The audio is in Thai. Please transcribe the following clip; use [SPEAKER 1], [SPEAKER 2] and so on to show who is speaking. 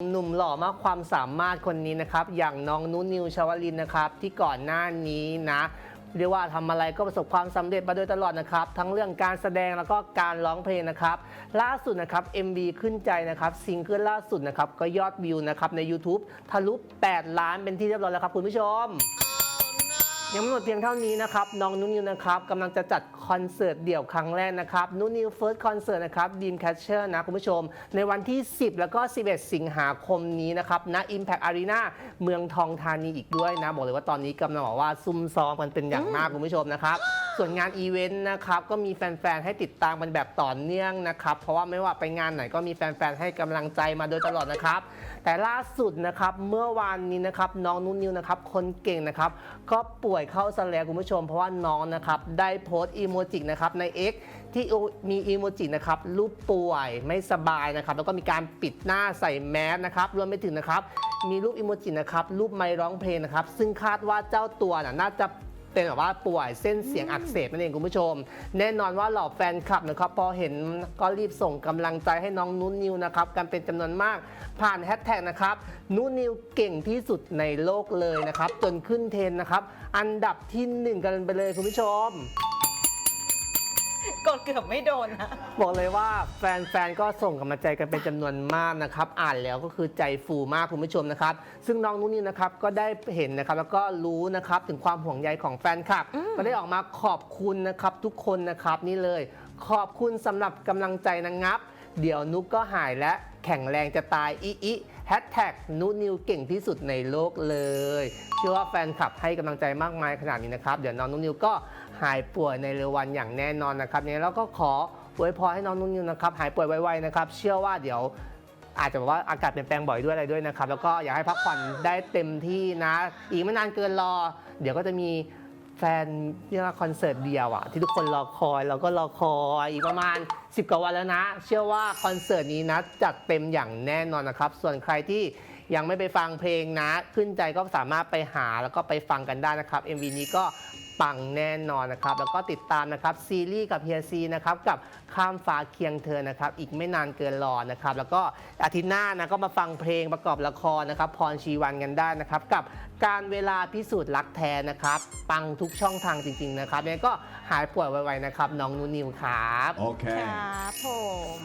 [SPEAKER 1] หนุ่มหล่อมากความสามารถคนนี้นะครับ อย่างน้องนุ้นนิวชาวลินนะครับ ที่ก่อนหน้านี้นะเรียกว่าทำอะไรก็ประสบความสำเร็จมาโดยตลอดนะครับ ทั้งเรื่องการแสดงแล้วก็การร้องเพลงนะครับ ล่าสุดนะครับ MV ขึ้นใจนะครับซิงเกิลล่าสุดนะครับก็ยอดวิวนะครับใน YouTube ทะลุ8ล้านเป็นที่เรียบร้อยแล้วครับคุณผู้ชม ยังไม่หมดเพียงเท่านี้นะครับ น้องนุนิวนะครับกำลังจะจัดคอนเสิร์ตเดี่ยวครั้งแรกนะครับนุนิวเฟิร์สคอนเสิร์ตนะครับดีมแคชเชอร์นะคุณผู้ชม ในวันที่ 10 แล้วก็ 11 สิงหาคมนี้นะครับณ Impact Arena เมืองทองธานีอีกด้วยนะ บอกเลยว่าตอนนี้กำลังบอกว่าซุ่มซ้อมกันเป็นอย่างมากคุณผู้ชมนะครับ ส่วนงานอีเวนต์นะครับก็มีแฟนๆให้ติดตามกันแบบต่อเนื่องนะครับ เพราะว่าไม่ว่าไปงานไหนก็มีแฟนๆให้กำลังใจมาโดยตลอดนะครับ แต่ล่าสุดนะครับเมื่อวานนี้นะครับน้องนุ่นนิวนะครับคนเก่งนะครับก็ป่วยเข้าซะแลคุณผู้ชม เพราะว่าน้องนะครับได้โพสต์อีโมจินะครับใน X ที่มีอีโมจินะครับรูปป่วยไม่สบายนะครับแล้วก็มีการปิดหน้าใส่แมสนะครับรวมไปถึงนะครับมีรูปอีโมจินะครับรูปไมค์ร้องเพลงนะครับซึ่งคาดว่าเจ้าตัวน่าจะ เป็นแบบว่าป่วยเส้นเสียงอักเสบนั่นเองคุณผู้ชม แน่นอนว่าเหล่าแฟนคลับนะครับพอเห็นก็รีบส่งกำลังใจให้น้องนุ่นนิวนะครับกันเป็นจำนวนมากผ่านแฮชแท็กนะครับนุ่นนิวเก่งที่สุดในโลกเลยนะครับจนขึ้นเทรนนะครับอันดับที่หนึ่งกันไปเลยคุณผู้ชม
[SPEAKER 2] กดเกือบไม่โดนนะ
[SPEAKER 1] บอกเลยว่าแฟนๆ ก็ส่งกำลังใจกันเป็นจำนวนมากนะครับ อ่านแล้วก็คือใจฟูมากคุณผู้ชมนะครับ ซึ่งน้องนุ่นนี่นะครับก็ได้เห็นนะครับแล้วก็รู้นะครับถึงความห่วงใยของแฟนคลับ ก็ได้ออกมาขอบคุณนะครับทุกคนนะครับนี่เลย ขอบคุณสำหรับกำลังใจนะงับ เดี๋ยวนุกก็หายและแข็งแรงจะตายอีอี แฮชแท็กนุนิวเก่งที่สุดในโลกเลยเชื่อว่าแฟนคลับให้กำลังใจมากมายขนาดนี้นะครับ เดี๋ยวน้องนุนิวก็หายป่วยในเร็ววันอย่างแน่นอนนะครับเนี่ยแล้วก็ขออวยพรให้น้องนุนิวนะครับหายป่วยไวๆนะครับ เชื่อว่าเดี๋ยวอาจจะแบบว่าอากาศเปลี่ยนแปลงบ่อยด้วยอะไรด้วยนะครับ แล้วก็อยากให้พักผ่อนได้เต็มที่นะ อีกไม่นานเกินรอ เดี๋ยวก็จะมี แฟนเรียกว่าคอนเสิร์ตเดียวอะที่ทุกคนรอคอยเราก็รอคอยอีกประมาณ 10 กว่าวันแล้วนะ เชื่อว่าคอนเสิร์ตนี้นะจัดเต็มอย่างแน่นอนนะครับ ส่วนใครที่ยังไม่ไปฟังเพลงนะ ขึ้นใจก็สามารถไปหาแล้วก็ไปฟังกันได้นะครับ MV นี้ก็ ปังแน่นอนนะครับ แล้วก็ติดตามนะครับซีรีส์กับเฮียซีนะครับกับข้ามฟ้าเคียงเธอนะครับ อีกไม่นานเกินรอนะครับ แล้วก็อาทิตย์หน้านะก็มาฟังเพลงประกอบละครนะครับ พรชีวันกันได้นะครับ กับการเวลาพิสูจน์รักแท้นะครับ ปังทุกช่องทางจริง ๆ นะครับยังไงก็หายป่วยไวๆนะครับ น้องนูนิวครับ
[SPEAKER 3] Okay.
[SPEAKER 2] ครับผม